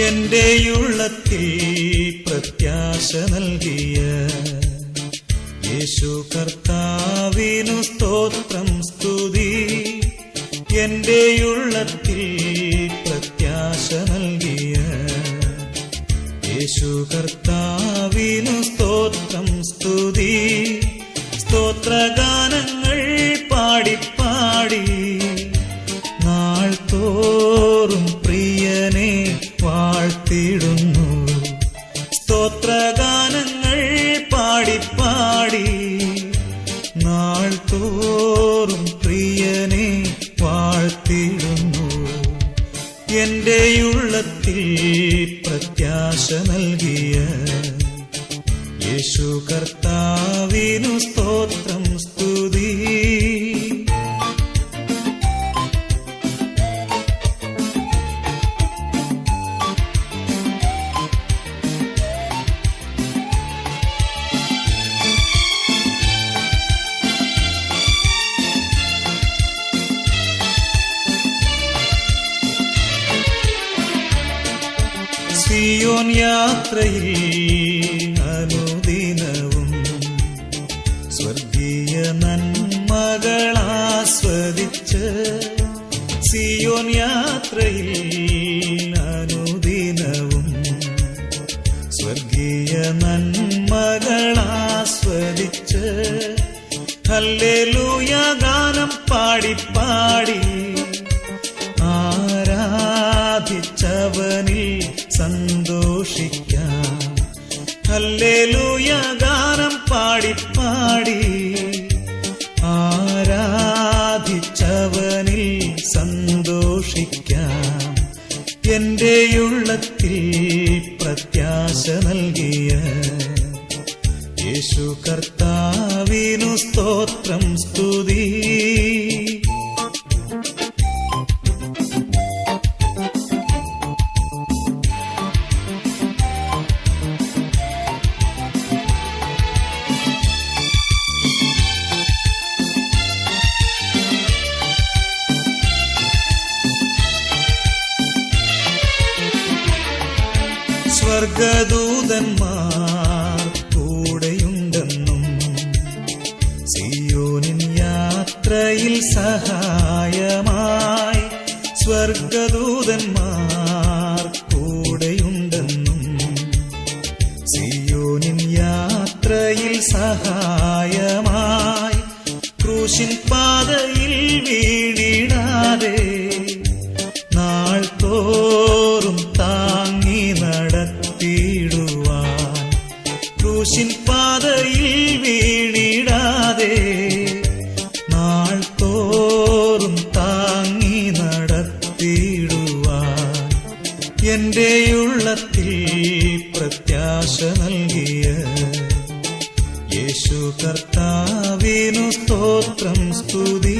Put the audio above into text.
എന്റെ ഉള്ളത്തിൽ പ്രത്യാശ നൽകിയ യേശു കർത്താവിനു സ്തോത്രം സ്തുതി. എന്റെ ഉള്ളത്തിൽ പ്രത്യാശ നൽകിയ യേശു കർത്താവിനു സ്തോത്രം സ്തുതി. സ്തോത്രഗാനങ്ങൾ പാടിപ്പാടി. നാൾ തോറും പ്രിയനെ എന്റെ ഉള്ളത്തിൽ പ്രത്യാശ നൽകിയ യേശു കർത്താവിനു സ്തോത്രം. സിയോൻ യാത്രയിൽ അനുദിനവും സ്വർഗീയ നന്മകളാസ്വദിച്ച് സിയോൻ യാത്രയിൽ അനുദിനവും സ്വർഗീയ നന്മകളാസ്വദിച്ച് ഹല്ലേലൂയ ഗാനം പാടി പാടി ആരാധിച്ചവനിൽ സന്തോഷിക്കാം. ഹല്ലേലൂയ ഗാനം പാടിപ്പാടി ആരാധിച്ചവനിൽ സന്തോഷിക്കാം. എന്റെ ഉള്ളത്തിൽ പ്രത്യാശ നൽകിയ യേശു കർത്താവിനു സ്തോത്രം സ്തുതി. സ്വർഗദൂതന്മാർ കൂടെയുണ്ടെന്നും സിയോനിൻ യാത്രയിൽ സഹായമായി സ്വർഗദൂതന്മാർ കൂടെയുണ്ടെന്നും സിയോനിൻ യാത്രയിൽ സഹായമായി ക്രൂശിൻ പാതയിൽ വീണിടാതെ എന്റെ ഉള്ളത്തിൽ പ്രത്യാശ നൽകിയ യേശു കർത്താവിനു സ്തോത്രം സ്തുതി.